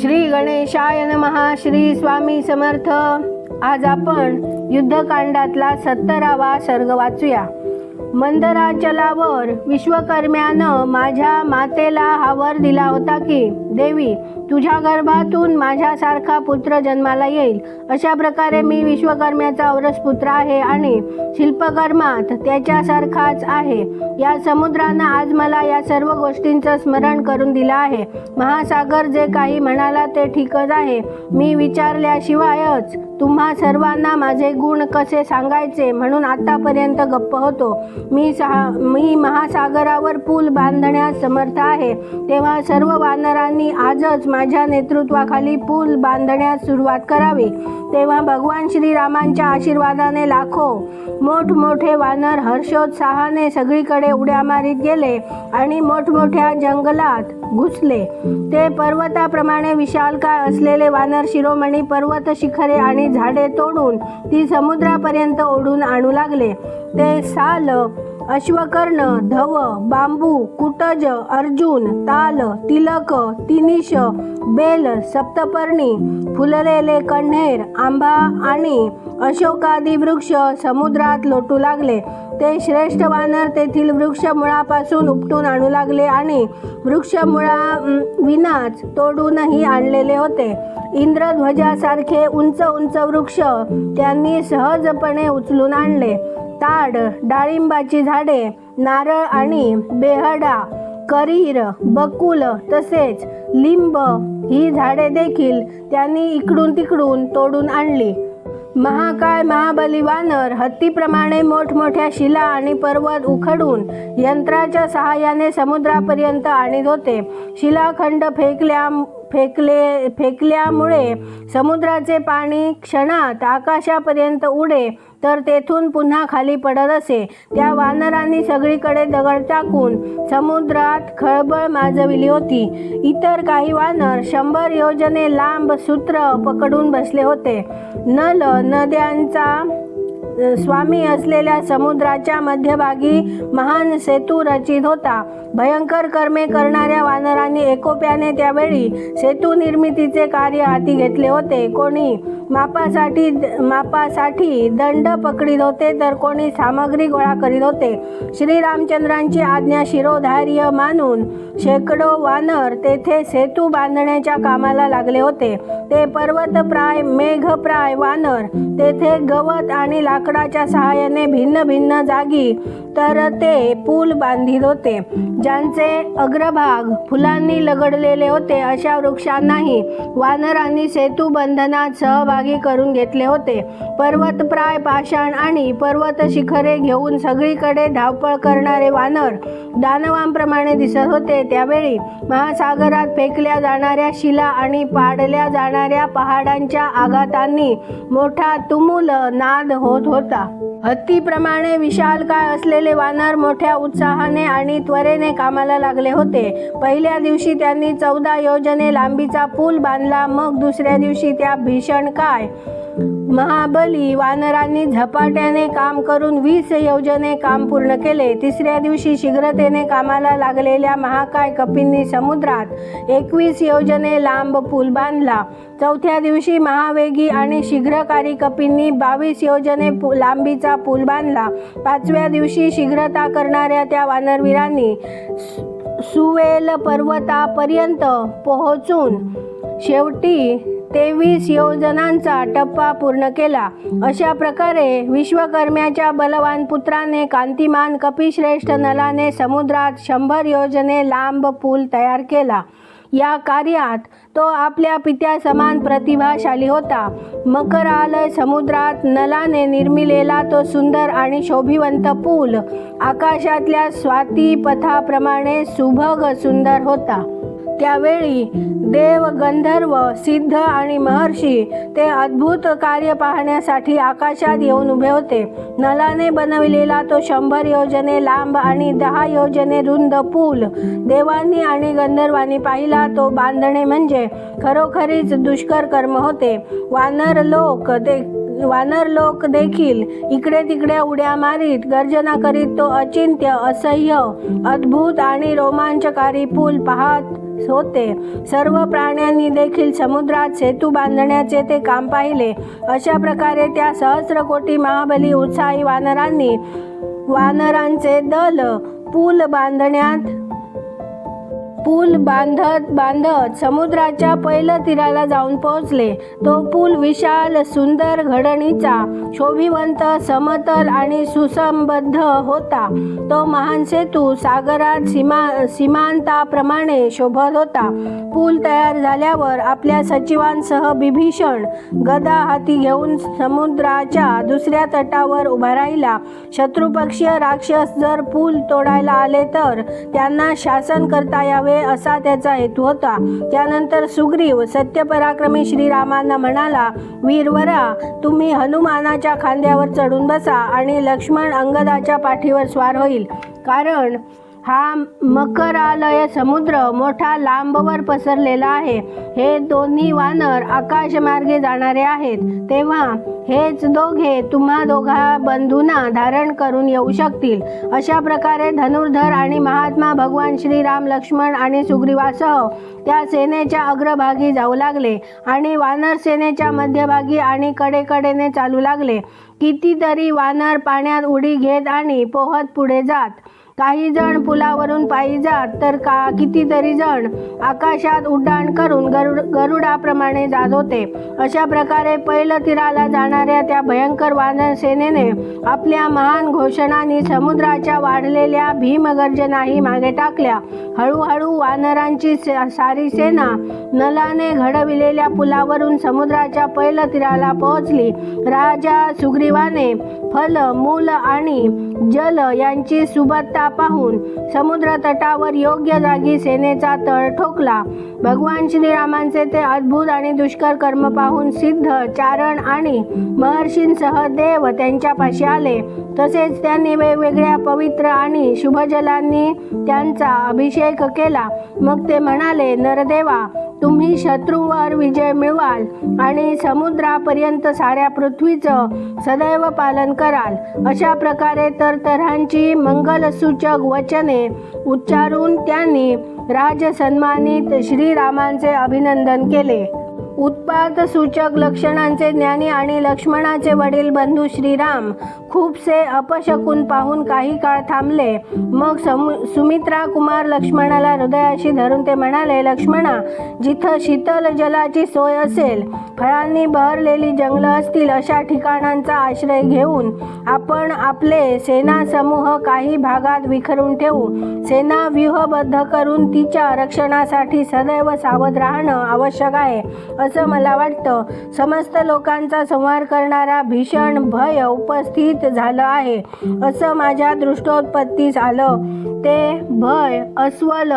श्री गणेशाय नमहा श्री स्वामी समर्थ. आज आपण युद्धकांडातला सत्तरावा सर्ग वाचूया. मंदराचलावर विश्वकर्म्यानं माझ्या मातेला हा वर दिला होता की देवी तुझ्या गर्भातून माझ्यासारखा पुत्र जन्माला येईल. अशा प्रकारे मी विश्वकर्म्याचा औरस पुत्र आहे आणि शिल्पकर्मात त्याच्यासारखाच आहे. या समुद्रानं आज मला या सर्व गोष्टींचं स्मरण करून दिलं आहे. महासागर जे काही म्हणाला ते ठीकच आहे. मी विचारल्याशिवायच तुम्हा सर्वांना माझे गुण कसे सांगायचे? म्हणून आतापर्यंत गप्प होतो. मी सहा मी महासागरावर पूल बांधण्यास समर्थ आहे. तेव्हा सर्व वानरांनी आजच माझ्या नेतृत्वाखाली पूल बांधण्यास सुरुवात करावी. तेव्हा भगवान श्रीरामांच्या आशीर्वादाने लाखो मोठमोठे वानर हर्षोत्साहाने सगळीकडे उड्या मारीत गेले आणि मोठमोठ्या जंगलात घुसले. ते पर्वताप्रमाणे विशालकाय असलेले वानर शिरोमणी पर्वत शिखरे आणि झाडे तोडून ती समुद्रापर्यंत ओढून आणू लागले. ते साल अश्वकर्ण धव बांबू कुटज अर्जुन ताल तिलक तिनिश बेल सप्तपर्णी फुललेले कण्हेर आंबा आणि अशोकादी वृक्ष समुद्रात लोटू लागले. ते श्रेष्ठ वानर तेथील वृक्ष मुळापासून उपटून आणू लागले आणि वृक्षमुळा मुळा विनाच तोडूनही आणलेले होते. इंद्रध्वजासारखे उंच उंच वृक्ष त्यांनी सहजपणे उचलून आणले. ताड डाळिंबाची झाडे नारळ आणि बेहडा करीर बकुल तसेच लिंब ही झाडे देखील त्यांनी इकडून तिकडून तोडून आणली. महाकाय महाबली वानर हत्तीप्रमाणे मोठमोठ्या शिला आणि पर्वत उखडून यंत्राच्या सहाय्याने समुद्रापर्यंत आणीत होते. शिलाखंड फेकल्या फेकले फेकल्यामुळे समुद्राचे पाणी क्षणात आकाशापर्यंत उडे तर तेथून पुन्हा खाली पडत असे. त्या वानरांनी सगळीकडे दगड टाकून समुद्रात खळबळ माजविली होती. इतर काही वानर शंभर योजने लांब सूत्र पकडून बसले होते. नल नद्यांचा स्वामी असलेल्या समुद्राच्या मध्यभागी महान सेतू रचित होता. भयंकर कर्मे करणाऱ्या वानरांनी एकोप्याने त्यावेळी सेतू निर्मितीचे कार्य हाती घेतले होते. कोणी मापासाठी मापासाठी दंड पकडीत होते तर कोणी सामग्री गोळा करीत होते. श्रीरामचंद्रांची आज्ञा शिरोधार्य मानून शेकडो वानर तेथे सेतू बांधण्याच्या कामाला लागले होते. ते पर्वतप्राय मेघप्राय वानर तेथे गवत आणि लाकडाच्या सहाय्याने भिन्न भिन्न जागी तर ते पूल बांधित होते. ज्यांचे अग्रभाग फुलांनी लगडलेले होते अशा वृक्षांनाही वानरांनी सेतू बंधनात सहभागी करून घेतले होते. पर्वतप्राय पाषाण आणि पर्वत शिखरे घेऊन सगळीकडे धावपळ करणारे वानर दानवांप्रमाणे दिसत होते. त्यावेळी महासागरात फेकल्या जाणाऱ्या शिला आणि पाडल्या जाणाऱ्या पहाडांच्या आघातांनी मोठा तुमुल नाद होत होता. हत्तीप्रमाणे विशालकाय असलेले वानर मोठ्या उत्साहाने आणि त्वरेने कामाला लागले होते. पहिल्या दिवशी त्यांनी चौदा योजने लांबीचा पूल बांधला मग दुसऱ्या दिवशी त्या भीषण काय महाबली वानरांनी झपाट्याने काम करून वीस योजने काम पूर्ण केले. तिसऱ्या दिवशी शीघ्रतेने कामाला लागलेल्या महाकाय कपींनी समुद्रात एकवीस योजने लांब पूल बांधला. चौथ्या दिवशी महावेगी आणि शीघ्रकारी कपींनी बावीस योजने पु- लांबीचा पूल बांधला. पाचव्या दिवशी शीघ्रता करणाऱ्या त्या वानरवीरांनी सु- सुवेल पर्वतापर्यंत पोहोचून शेवटी तेवीस योजनांचा टप्पा पूर्ण केला. अशा प्रकारे विश्वकर्म्याच्या बलवान पुत्राने कांतिमान कपिश्रेष्ठ नलाने समुद्रात शंभर योजने लांब पूल तयार केला. या कार्यात तो आपल्या पित्या समान प्रतिभाशाली होता. मकरालय समुद्रात नलाने निर्मिलेला तो सुंदर आणि शोभिवंत पूल आकाशातल्या स्वाती पथाप्रमाणे सुभग सुंदर होता. त्यावेळी देव गंधर्व सिद्ध आणि महर्षी ते अद्भुत कार्य पाहण्यासाठी आकाशात येऊन उभे होते. नलाने बनविलेला तो शंभर योजने लांब आणि दहा योजने रुंद पूल. देवांनी आणि गंधर्वांनी पाहिला तो बांधणे म्हणजे खरोखरीच दुष्कर कर्म होते. वानर लोक ते वानर लोक देखील इकडे तिकडे उड्या मारीत गर्जना करीत तो अचिंत्य असह्य अद्भुत आणि रोमांचकारी पूल पाहत होते. सर्व प्राण्यांनी देखील समुद्रात सेतू बांधण्याचे ते काम पाहिले. अशा प्रकारे त्या सहस्र कोटी महाबली उत्साही वानरांनी वानरांचे दल पूल बांधण्यात पूल बांधत बांधत समुद्राच्या पहिल्या तीराला जाऊन पोहोचले. तो पूल विशाल सुंदर घडणीचा शोभिवंत समतल आणि सुसंबद्ध होता. तो महान सेतू सागरात सीमा सीमांताप्रमाणे शोभत होता. पूल तयार झाल्यावर आपल्या सचिवांसह बिभीषण गदा हाती घेऊन समुद्राच्या दुसऱ्या तटावर उभा राहिला. शत्रुपक्षीय राक्षस जर पूल तोडायला आले तर त्यांना शासन करता यावे असा त्याचा हेतू होता. त्यानंतर सुग्रीव सत्यपराक्रमी श्रीरामांना म्हणाला वीरवरा तुम्ही हनुमानाच्या खांद्यावर चढून बसा आणि लक्ष्मण अंगदाच्या पाठीवर स्वार होईल. कारण हा मकरालय समुद्र मोठा लांबवर पसरलेला आहे. हे दोन्ही वानर आकाशमार्गे जाणारे आहेत. तेव्हा हेच दोघे तुम्हा दोघा बंधूंना धारण करून येऊ शकतील. अशा प्रकारे धनुर्धर आणि महात्मा भगवान श्रीराम लक्ष्मण आणि सुग्रीवासह त्या सेनेच्या अग्रभागी जाऊ लागले आणि वानर सेनेच्या मध्यभागी आणि कडेकडेने चालू लागले. कितीतरी वानर पाण्यात उडी घेत आणि पोहत पुढे जात. काही जण पुलावरून पायी जात तर का कितीतरी जण आकाशात उड्डाण करून गरुड गरुडाप्रमाणे जात होते. अशा प्रकारे पहिलं तीराला जाणाऱ्या त्या भयंकर वानर सेनेने आपल्या महान घोषणांनी समुद्राच्या वाढलेल्या भीमगर्जनाही मागे टाकल्या. हळूहळू वानरांची से- सारी सेना नलाने घडविलेल्या पुलावरून समुद्राच्या पहिलं तीराला पोहोचली. राजा सुग्रीवाने फल मूल आणि जल यांची सुबत्ता पाहून समुद्र तटावर योग्य जागी सेनेचा तळ ठोकला. भगवान श्रीरामांचे ते अद्भुत आणि दुष्कर कर्म पाहून सिद्ध चारण आणि महर्षींसह देव त्यांच्यापाशी आले. तसेच त्यांनी वेगवेगळ्या पवित्र आणि शुभजलांनी त्यांचा अभिषेक केला. मग ते म्हणाले नरदेवा तुम्ही शत्रूवर विजय मिळवाल आणि समुद्रापर्यंत साऱ्या पृथ्वीचं सदैव पालन कराल. अशा प्रकारे तर तऱ्हांची सूचक वचने उच्चारून त्यांनी राजसन्मानित श्रीरामांचे अभिनंदन केले. उत्पाद सूचक लक्षणांचे ज्ञानी आणि लक्ष्मणाचे वडील बंधू श्रीराम खूपसे अपशकून पाहून काही काळ थांबले. मग समु सुमित्रा कुमार लक्ष्मणाला हृदयाशी धरून ते म्हणाले लक्ष्मणा जिथं शीतल जलाची सोय असेल फळांनी बहरलेली जंगलं असतील अशा ठिकाणांचा आश्रय घेऊन आपण आपले सेना समूह काही भागात विखरून ठेवू. सेना व्यूहबद्ध करून तिच्या रक्षणासाठी सदैव सावध राहणं आवश्यक आहे. असं मला वाटतं. समस्त लोकांचा संहार करणारा भीषण भय उपस्थित झालं आहे असं माझ्या दृष्टोत्पत्तीस आलं. ते भय अस्वल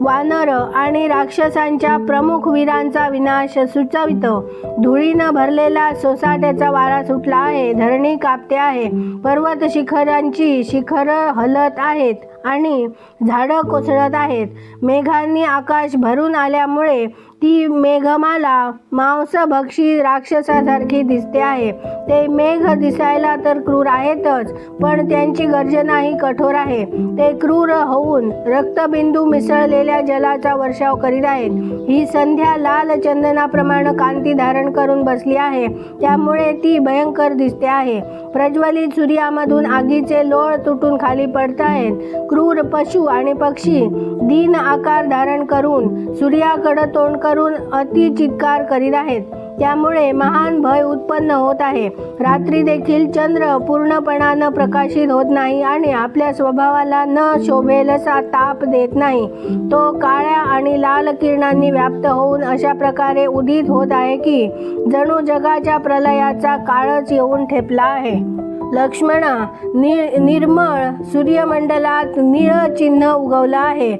वानर आणि राक्षसांच्या प्रमुख वीरांचा विनाश सुचवितं. धुळीनं भरलेला सोसाट्याचा वारा सुटला आहे. धरणी कापते आहे. पर्वत शिखरांची शिखरं हलत आहेत. आणि झाडं कोसळत आहेत. मेघांनी आकाश भरून आल्यामुळे ती मेघमाला मांसभक्षी राक्षसासारखी दिसते आहे. ते मेघ दिसायला तर क्रूर आहेतच पण त्यांची गर्जनाही कठोर आहे. ते क्रूर होऊन रक्तबिंदू मिसळलेल्या जलाचा वर्षाव करीत आहेत. ही संध्या लाल चंदनाप्रमाणे कांती धारण करून बसली आहे. त्यामुळे ती भयंकर दिसते आहे. प्रज्वलित सूर्यामधून आगीचे लोळ तुटून खाली पडत आहेत. क्रूर पशु आणि पक्षी दीन आकार धारण करून सूर्याकडं तोंड करून अति चित्कार करीत आहेत. त्यामुळे महान भय उत्पन्न होत आहे. रात्री देखील चंद्र पूर्णपणानं प्रकाशित होत नाही आणि आपल्या स्वभावाला न शोभेलसा ताप देत नाही. तो काळ्या आणि लाल किरणांनी व्याप्त होऊन अशा प्रकारे उदित होत आहे की जणू जगाच्या प्रलयाचा काळच येऊन ठेपला आहे. लक्ष्मणा नि निर्मळ सूर्यमंडलात निळ चिन्ह उगवलं आहे.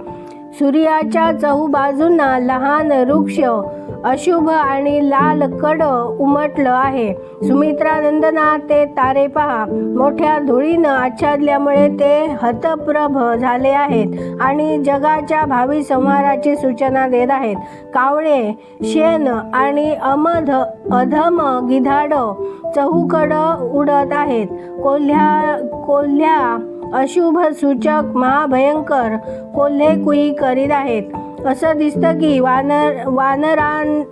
सूर्याच्या चहूबाजूंना लहान वृक्ष अशुभ आणि लाल कड उमटलं आहे. सुमित्रा नंदना ते तारे पहा. मोठ्या धुळीनं आच्छादल्यामुळे ते हतप्रभ झाले आहेत आणि जगाच्या भावी संहाराची सूचना देत आहेत. कावळे शेण आणि अमध अधम गिधाड चहूकड उडत आहेत. कोल्ह्या कोल्ह्या अशुभ सूचक महाभयंकर कोल्हे कुई करीत आहेत. असं दिसतं की वानर वानरां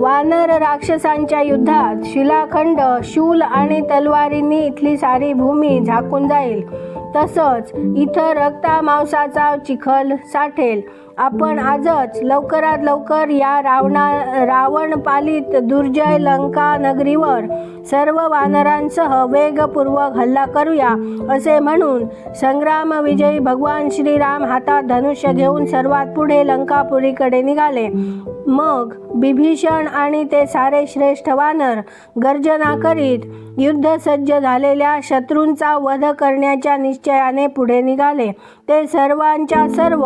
वानर राक्षसांच्या युद्धात शिलाखंड शूल आणि तलवारींनी इथली सारी भूमी झाकून जाईल. तसंच इथं रक्ता मांसाचा चिखल साठेल. आपण आजच लवकरात लवकर या रावणा रावणपालित दुर्जय लंका नगरीवर सर्व वानरांसह वेगपूर्वक हल्ला करूया असे म्हणून संग्रामविजयी भगवान श्रीराम हातात धनुष्य घेऊन सर्वात पुढे लंकापुरीकडे निघाले. मग बिभीषण आणि ते सारे श्रेष्ठ वानर गर्जना करीत युद्धसज्ज झालेल्या शत्रूंचा वध करण्याच्या निश्चयाने पुढे निघाले. ते सर्वांच्या सर्व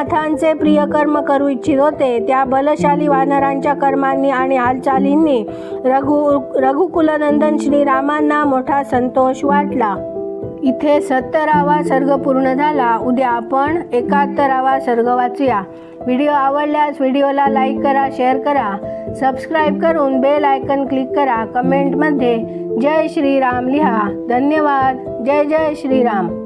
रघुनाथांचे प्रियकर्म करू इच्छित होते. त्या बलशाली वानरांच्या कर्मांनी आणि हालचालींनी रघु रघुकुलनंदन श्रीरामांना मोठा संतोष वाटला. इथे सत्तरावा सर्ग पूर्ण झाला. उद्या आपण एकाहत्तरावा सर्ग वाचूया. व्हिडिओ आवडल्यास व्हिडिओला लाईक करा शेअर करा. सबस्क्राईब करून बेल आयकन क्लिक करा. कमेंटमध्ये जय श्रीराम लिहा. धन्यवाद. जय जय श्रीराम.